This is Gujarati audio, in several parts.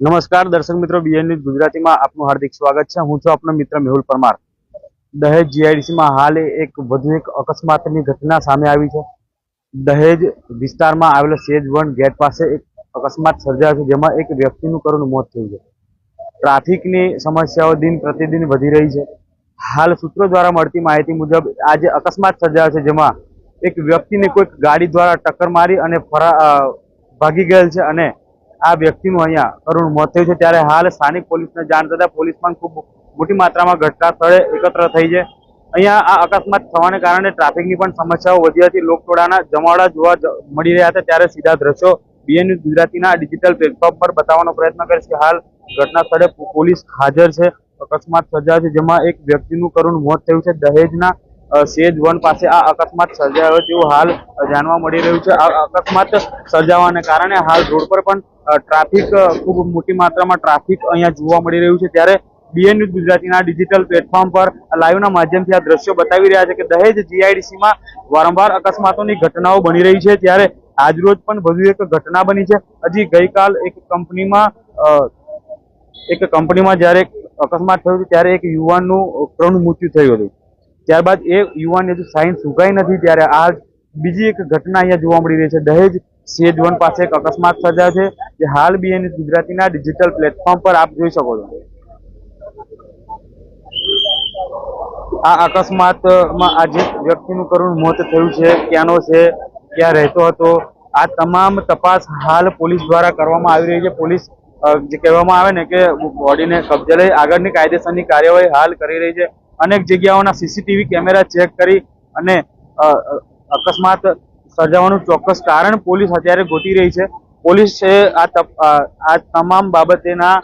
નમસ્કાર, દર્શક મિત્રો બીએન ન્યૂઝ ગુજરાતીમાં આપનું હાર્દિક સ્વાગત છે. હું છું આપનો મિત્ર મેહુલ પરમાર. દહેજ જીઆઈડીસીમાં હાલ એક વધુ એક અકસ્માતની ઘટના સામે આવી છે. દહેજ વિસ્તારમાં આવેલા સેજ વન ગેટ પાસે એક અકસ્માત સર્જાયો છે, જેમાં એક વ્યક્તિનું કરુણ મોત થયું છે. ટ્રાફિકની સમસ્યાઓ દિન પ્રતિદિન વધી રહી છે. હાલ સૂત્રો દ્વારા મળતી માહિતી મુજબ આજે અકસ્માત સર્જાયો છે, જેમાં એક વ્યક્તિને કોઈક ગાડી દ્વારા ટક્કર મારી અને ફરા ભાગી ગયેલ છે અને આ વ્યક્તિનું અહીંયા કરુણ મોત થયું છે. ત્યારે હાલ સ્થાનિક પોલીસને જાણ થતા પોલીસ પણ ખૂબ મોટી માત્રામાં ઘટના સ્થળે એકત્ર થઈ છે. અહીંયા આ અકસ્માત થવાને કારણે ટ્રાફિકની પણ સમસ્યાઓ વધી હતી. લોકટોળાના જમાવડા જોવા મળી રહ્યા હતા. ત્યારે સીધા દ્રશ્યો બીએન ગુજરાતીના ડિજિટલ પ્લેટફોર્મ પર બતાવવાનો પ્રયત્ન કરે છે. હાલ ઘટના સ્થળે પોલીસ હાજર છે. અકસ્માત સર્જાયો છે, જેમાં એક વ્યક્તિનું કરુણ મોત થયું છે. દહેજના સેજ વન પાસે આ અકસ્માત સર્જાયો તેવું હાલ જાણવા મળી રહ્યું છે. આ અકસ્માત સર્જાવાને કારણે હાલ રોડ પર પણ ટ્રાફિક ખૂબ મોટી માત્રામાં ટ્રાફિક અહીંયા જોવા મળી રહ્યું છે. ત્યારે બીએન ન્યૂઝ ગુજરાતીના ડિજિટલ પ્લેટફોર્મ પર લાઈવના માધ્યમથી આ દ્રશ્યો બતાવી રહ્યા છે કે દહેજ જીઆઈડીસીમાં વારંવાર અકસ્માતોની ઘટનાઓ બની રહી છે. ત્યારે આજરોજ પણ વધુ એક ઘટના બની છે. હજી ગઈકાલ એક કંપનીમાં એક કંપનીમાં જ્યારે અકસ્માત થયો ત્યારે એક યુવાનનું કરુણ મૃત્યુ થયું હતું. ત્યારબાદ એ યુવાનની હજુ સાઇન સુકાઈ નથી, ત્યારે આ બીજી એક ઘટના અહીંયા જોવા મળી રહી છે. દહેજ સેજ વન પાસે એક અકસ્માત સર્જાયો છે, જે હાલ બીએન ગુજરાતીના ડિજિટલ પ્લેટફોર્મ પર આપ જોઈ શકો છો. આ અકસ્માતમાં આ જે વ્યક્તિનું કરુણ મોત થયું છે, ક્યાંનો છે, ક્યાં રહેતો હતો, આ તમામ તપાસ હાલ પોલીસ દ્વારા કરવામાં આવી રહી છે. પોલીસ જે કહેવામાં આવે ને કે, બોડીને કબજે લઈ આગળની કાયદેસરની કાર્યવાહી હાલ કરી રહી છે. અનેક જગ્યાઓના સીસીટીવી કેમેરા ચેક કરી અને અકસ્માત સર્જાવાનું ચોક્કસ કારણ પોલીસ અત્યારે ગોતી રહી છે. પોલીસે આ તપ- આ તમામ બાબતેના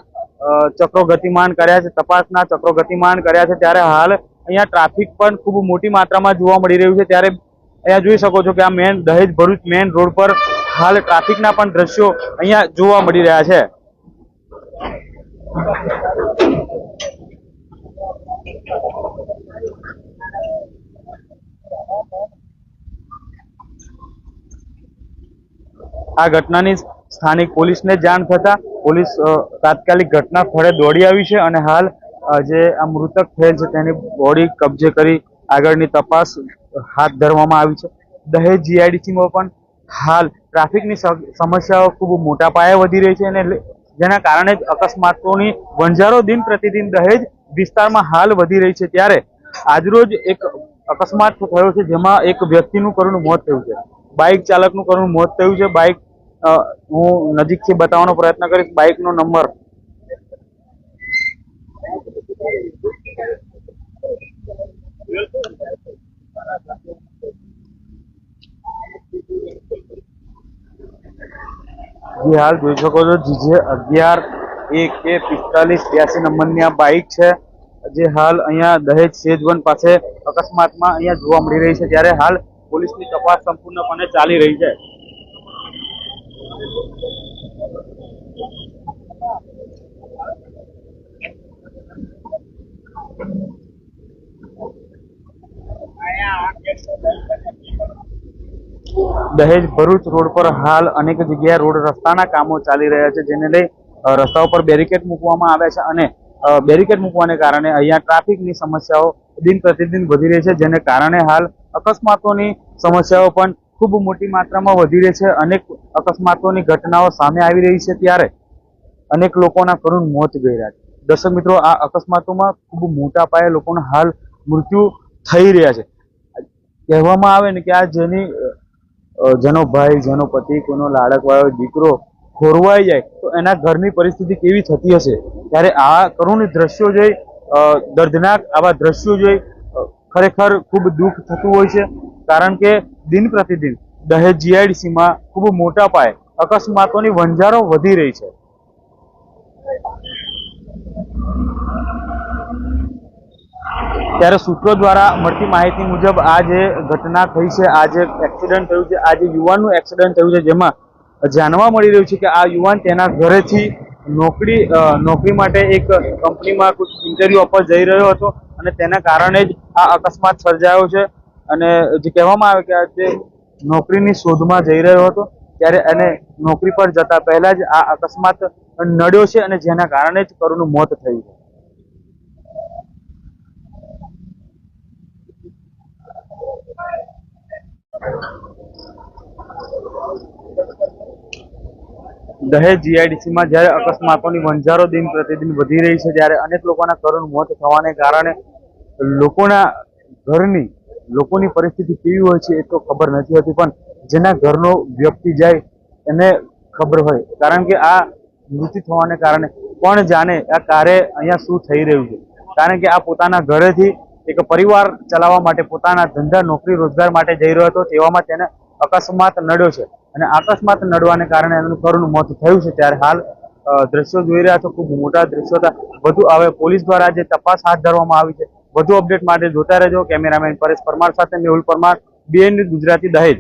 ચક્રો ગતિમાન કર્યા છે, તપાસના ચક્રો ગતિમાન કર્યા છે. ત્યારે હાલ અહીંયા ટ્રાફિક પણ ખૂબ મોટી માત્રામાં જોવા મળી રહ્યું છે. ત્યારે અહીંયા જોઈ શકો છો કે આ મેન દહેજ ભરૂચ મેન રોડ પર હાલ ટ્રાફિકના પણ દ્રશ્યો અહીંયા જોવા મળી રહ્યા છે. આ ઘટનાની સ્થાનિક પોલીસને જાણ થતા પોલીસ તાત્કાલિક ઘટના સ્થળે દોડી આવી છે અને હાલ જે આ મૃતક થયેલ છે તેની બોડી કબજે કરી આગળની તપાસ હાથ ધરવામાં આવી છે. દહેજ જીઆઈડીસીમાં પણ હાલ ટ્રાફિકની સમસ્યાઓ ખૂબ મોટા પાયે વધી રહી છે અને જેના કારણે જ અકસ્માતોની વંજારો દિન પ્રતિદિન દહેજ વિસ્તારમાં હાલ વધી રહી છે. ત્યારે આજરોજ એક અકસ્માત થયો છે જેમાં એક વ્યક્તિનું કરુણ મોત થયું છે. બાઇક ચાલકનું કરુણ મોત થયું છે. બાઇક હું નજીકથી બતાવવાનો પ્રયત્ન કરીશ. બાઇકનો નંબર. જે હાલ જોઈ શકો છો, જીજે અગિયાર, એક કે પિસ્તાલીસ, બ્યાસી નંબરની આ બાઇક છે. જે હાલ અહીંયા દહેજ સેજવન પાસે અકસ્માતમાં અહીંયા જોવા મળી રહી છે ત્યારે હાલ પોલીસની તપાસ સંપૂર્ણપણે ચાલી રહી છે. દહેજ ભરૂચ રોડ પર હાલ અનેક જગ્યાએ રોડ રસ્તાના કામો ચાલી રહ્યા છે, જેને લઈ રસ્તા ઉપર બેરિકેડ મૂકવામાં આવ્યા છે અને બેરિકેડ મૂકવાને કારણે અહીંયા ટ્રાફિકની સમસ્યાઓ દિન પ્રતિદિન વધી રહી છે, જેને કારણે હાલ અકસ્માતોની સમસ્યાઓ પણ ખૂબ મોટી માત્રામાં વધી રહી છે, અનેક અકસ્માતોની ઘટનાઓ સામે આવી રહી છે ત્યારે અનેક લોકોના કરુણ મોત ગયા છે. દર્શક મિત્રો, આ અકસ્માતોમાં ખૂબ મોટા પાયે લોકોના હાલ મૃત્યુ થઈ રહ્યા છે. કહેવામાં આવે ને કે આ જેની જેનો ભાઈ, જેનો પતિ, કોઈનો લાડકવાળો દીકરો ખોરવાઈ જાય, તો એના ઘરની પરિસ્થિતિ કેવી થતી હશે? ત્યારે આ કરુણ દ્રશ્યો જોઈ દર્દનાક આવા દ્રશ્યો જોઈ ખરેખર ખૂબ દુઃખ થતું હોય છે. કારણ કે દિન પ્રતિદિન દહેજ જીઆઈડીસીમાં ખૂબ મોટા પાયે અકસ્માતોની વંજારો વધી રહી છે. ત્યારે સૂત્રો દ્વારા મળતી માહિતી મુજબ આ જે ઘટના થઈ છે, આ જે એક્સિડન્ટ થયું છે, આ જે યુવાનનું એક્સિડન્ટ થયું છે, જેમાં જાણવા મળી રહ્યું છે કે આ યુવાન તેના ઘરેથી નોકરી નોકરી માટે એક કંપનીમાં કોઈ ઇન્ટરવ્યુ આપવા જઈ રહ્યો હતો અને તેના કારણે જ આ અકસ્માત સર્જાયો છે અને જે કહેવામાં આવે કે આ જે નોકરીની શોધમાં જઈ રહ્યો હતો ત્યારે એને નોકરી પર જતા પહેલા જ આ અકસ્માત નડ્યો છે અને જેના કારણે જ કરુનું મોત થયું છે. દહેજ જીઆઈડીસીમાં જ્યારે અકસ્માતોની વંજારો દિન પ્રતિદિન વધી રહી છે ત્યારે અનેક લોકોના કરુણ મોત થવાને કારણે લોકોના ઘરની, લોકોની પરિસ્થિતિ કેવી હોય છે એ તો ખબર નથી હોતી, પણ જેના ઘરનો વ્યક્તિ જાય એને ખબર હોય. કારણ કે આ મૃત્યુ થવાને કારણે કોણ જાણે આ કારે અહીંયા શું થઈ રહ્યું છે. કારણ કે આ પોતાના ઘરેથી એક પરિવાર ચલાવવા માટે પોતાના ધંધા, નોકરી, રોજગાર માટે જઈ રહ્યો હતો, તેવામાં તેને અકસ્માત નડ્યો છે. અને અકસ્માત નડવાને કારણે એનું કરુણ મોત થયું છે. ત્યારે હાલ દ્રશ્યો જોઈ રહ્યા છો. ખૂબ મોટા દ્રશ્યો હતા. વધુ હવે પોલીસ દ્વારા જે તપાસ હાથ ધરવામાં આવી છે, વધુ અપડેટ માટે જોતા રહેજો. કેમેરામેન પરેશ પરમાર સાથે મેહુલ પરમાર બીએન ગુજરાતી દહેજ.